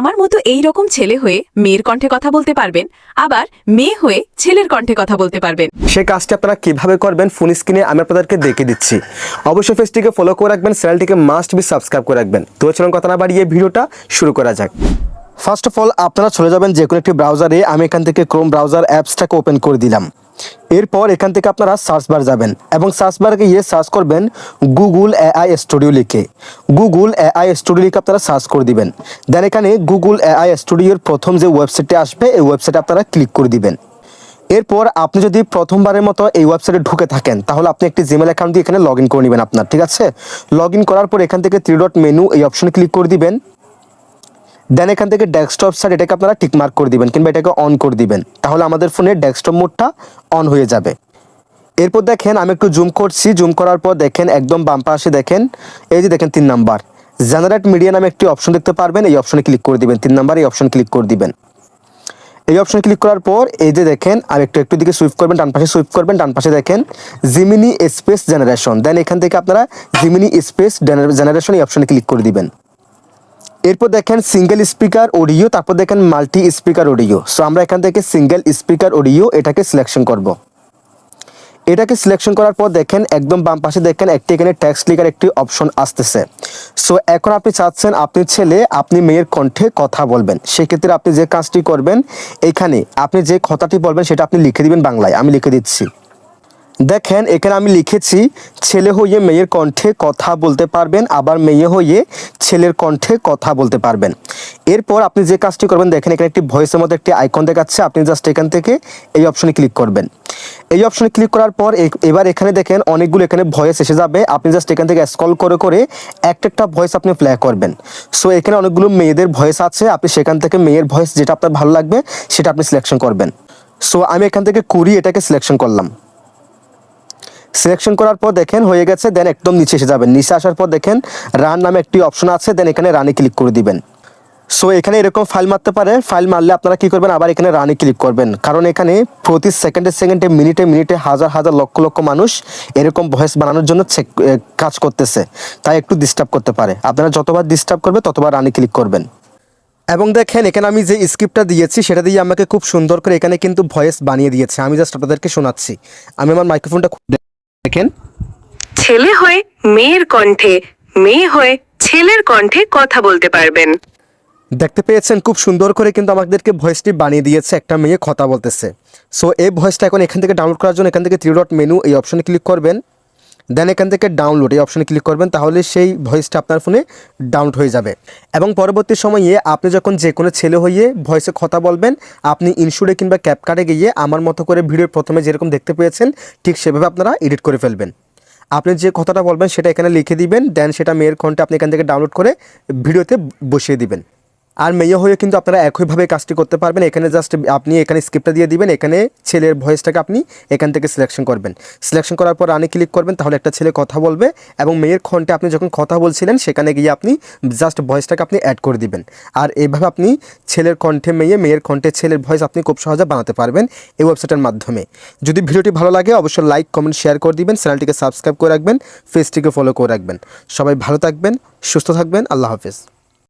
আমার মতো এই রকম ছেলে হয়ে মেয়ের কণ্ঠে কথা বলতে পারবেন, আবার মেয়ে হয়ে ছেলের কণ্ঠে কথা বলতে পারবেন। সেই কাজটি আপনারা কীভাবে করবেন ফোন স্ক্রিনে আমি আপনাদেরকে দেখে দিচ্ছি। অবশ্যই পেজটিকে ফলো করে রাখবেন চ্যানেলটিকে মাস্ট বি সাবস্ক্রাইব করে রাখবেন। তো চলুন কথা না বাড়িয়ে ভিডিওটা শুরু করা যাক। ফার্স্ট অফ অল আপনারা চলে যাবেন যে কোনো একটি ব্রাউজারে আমি এখান থেকে ক্রোম ব্রাউজার অ্যাপসটাকে ওপেন করে দিলাম। এরপর এখান থেকে আপনারা সার্চ বার যাবেন এবং সার্চ বারে গিয়ে সার্চ করবেন গুগল এআই স্টুডিও লিখে। গুগল এ এআই স্টুডিও লিখে আপনারা সার্চ করে দিবেন। দেন এখানে গুগল এআই স্টুডিওর প্রথম যে ওয়েবসাইটটি আসবে, এই ওয়েবসাইটে আপনারা ক্লিক করে দিবেন। এরপর আপনি যদি প্রথমবারের মতো এই ওয়েবসাইটে ঢুকে থাকেন, তাহলে আপনি একটি জিমেল অ্যাকাউন্ট দিয়ে এখানে লগ ইন করে নেবেন আপনার, ঠিক আছে? লগ ইন করার পর এখান থেকে থ্রি ডট মেনু এই অপশনে ক্লিক করে দিবেন। দেন এখান থেকে ডেস্কটপ সাইড এটাকে আপনারা টিকমার্ক করে দিবেন কিংবা এটাকে অন করে দিবেন। তাহলে আমাদের ফোনের ডেস্কটপ মোডটা অন হয়ে যাবে। এরপর দেখেন আমি একটু জুম করছি। জুম করার পর দেখেন একদম বাম পাশে দেখেন, এই যে দেখেন তিন নাম্বার জেনারেট মিডিয়া নামে একটি অপশন দেখতে পারবেন। এই অপশনে ক্লিক করে দিবেন। তিন নাম্বার এই অপশন ক্লিক করে দিবেন। এই অপশনে ক্লিক করার পর এই যে দেখেন আর একটু একটু দিকে সুইপ করবেন, ডান পাশে সুইপ করবেন, ডান পাশে দেখেন জিমিনি স্পেস জেনারেশন দেন এখান থেকে আপনারা জিমিনি স্পেস জেনারেশন এই অপশনে ক্লিক করে দিবেন। এরপর দেখেন সিঙ্গেল স্পিকার অডিও তারপর দেখেন মাল্টি স্পিকার অডিও সো আমরা এখান থেকে সিঙ্গেল স্পিকার অডিও এটাকে সিলেকশন করব। এটাকে সিলেকশন করার পর দেখেন একদম বাম পাশে দেখেন একটি এখানে ট্যাক্স লিখার একটি অপশন আসতেছে। সো এখন আপনি চাচ্ছেন আপনি ছেলে, আপনি মেয়ের কণ্ঠে কথা বলবেন। সেক্ষেত্রে আপনি যে কাজটি করবেন, এখানে আপনি যে কথাটি বলবেন সেটা আপনি লিখে দিবেন বাংলায়। আমি লিখে দিচ্ছি। দেখেন, এখানে আমি লিখেছি, ছেলে হয়ে মেয়ের কণ্ঠে কথা বলতে পারবেন, আবার মেয়ে হয়ে ছেলের কণ্ঠে কথা বলতে পারবেন। এরপর আপনি যে কাজটি করবেন, দেখেন এখানে একটি ভয়েসের মধ্যে একটি আইকন দেখাচ্ছে, আপনি জাস্ট এখান থেকে এই অপশনে ক্লিক করবেন। এই অপশনে ক্লিক করার পর এবার এখানে দেখেন অনেকগুলো এখানে ভয়েস এসে যাবে, আপনি জাস্ট এখান থেকে স্ক্রল করে করে একটা একটা ভয়েস আপনি প্লে করবেন। সো এখানে অনেকগুলো মেয়েদের ভয়েস আছে, আপনি সেখান থেকে মেয়ের ভয়েস যেটা আপনার ভালো লাগবে, সেটা আপনি সিলেকশন করবেন। সো আমি এখান থেকে কুড়ি এটাকে সিলেকশন করলাম। সিলেকশন করার পর দেখেন হয়ে গেছে দেন একদম নিচে এসে যাবেন। নিচে আসার পর দেখেন রান নামে একটি অপশন আছে দেন এখানে রানে ক্লিক করে দিবেন। সো এখানে এরকম ফাইল মারতে পারে ফাইল মারলে আপনারা কি করবেন? আবার এখানে রানে ক্লিক করবেন। কারণ এখানে প্রতি সেকেন্ডে সেকেন্ডে মিনিটে মিনিটে হাজার হাজার, লক্ষ লক্ষ মানুষ এরকম ভয়েস বানানোর জন্য কাজ করতেছে। তাই একটু ডিস্টার্ব করতে পারে। আপনারা যতবার ডিস্টার্ব করবে, ততবার রানে ক্লিক করবেন। এবং দেখেন, এখানে আমি যে স্ক্রিপ্টটা দিয়েছি, সেটা দিয়ে আমাকে খুব সুন্দর করে এখানে কিন্তু ভয়েস বানিয়ে দিয়েছে। আমি জাস্ট আপনাদেরকে শোনাচ্ছি। আমি আমার মাইক্রোফোনটা খুলে দেখেন। ছেলে হয়ে মেয়ের কণ্ঠে মেয়ে হয়ে ছেলের কণ্ঠে কথা বলতে পারবেন। দেখতে পেয়েছেন খুব সুন্দর করে কিন্তু আমাদেরকে ভয়েসটি বানিয়ে দিয়েছে একটা মেয়ে কথা বলতেছে। সো এই ভয়েসটা এখন এখান থেকে ডাউনলোড করার জন্য এখান থেকে থ্রি ডট মেনু এই অপশনে ক্লিক করবেন। দেন এখান থেকে ডাউনলোড এই অপশনে ক্লিক করবেন, তাহলে সেই ভয়েসটা আপনার ফোনে ডাউনলোড হয়ে যাবে। এবং পরবর্তী সময়ে আপনি যখন যে কোনো ছেলে হয়ে ভয়েসে কথা বলবেন, আপনি ইনস্যুরে কিংবা ক্যাপকার্ডে গিয়ে আমার মতো করে ভিডিওর প্রথমে যেরকম দেখতে পেয়েছেন, ঠিক সেভাবে আপনারা এডিট করে ফেলবেন। আপনি যে কথাটা বলবেন সেটা এখানে লিখে দিবেন দেন সেটা মেয়ের কণ্ঠে আপনি এখান থেকে ডাউনলোড করে ভিডিওতে বসিয়ে দিবেন। আর মেয়ে হয়ে কিন্তু আপনারা একইভাবে কাজটি করতে পারবেন। এখানে জাস্ট আপনি এখানে স্ক্রিপ্টটা দিয়ে দিবেন। এখানে ছেলের ভয়েসটাকে আপনি এখান থেকে সিলেকশন করবেন। সিলেকশন করার পর রানে ক্লিক করবেন, তাহলে একটা ছেলে কথা বলবে এবং মেয়ের কণ্ঠে আপনি যখন কথা বলছিলেন, সেখানে গিয়ে আপনি জাস্ট ভয়েসটাকে আপনি অ্যাড করে দিবেন। আর এইভাবে আপনি ছেলের কণ্ঠে মেয়ে, মেয়ের কণ্ঠে ছেলের ভয়েস আপনি খুব সহজে বানাতে পারবেন এই ওয়েবসাইটের মাধ্যমে। যদি ভিডিওটি ভালো লাগে, অবশ্যই লাইক কমেন্ট শেয়ার করে দিবেন। চ্যানেলটিকে সাবস্ক্রাইব করে রাখবেন। ফেসটিকে ফলো করে রাখবেন। সবাই ভালো থাকবেন, সুস্থ থাকবেন। আল্লাহ হাফেজ।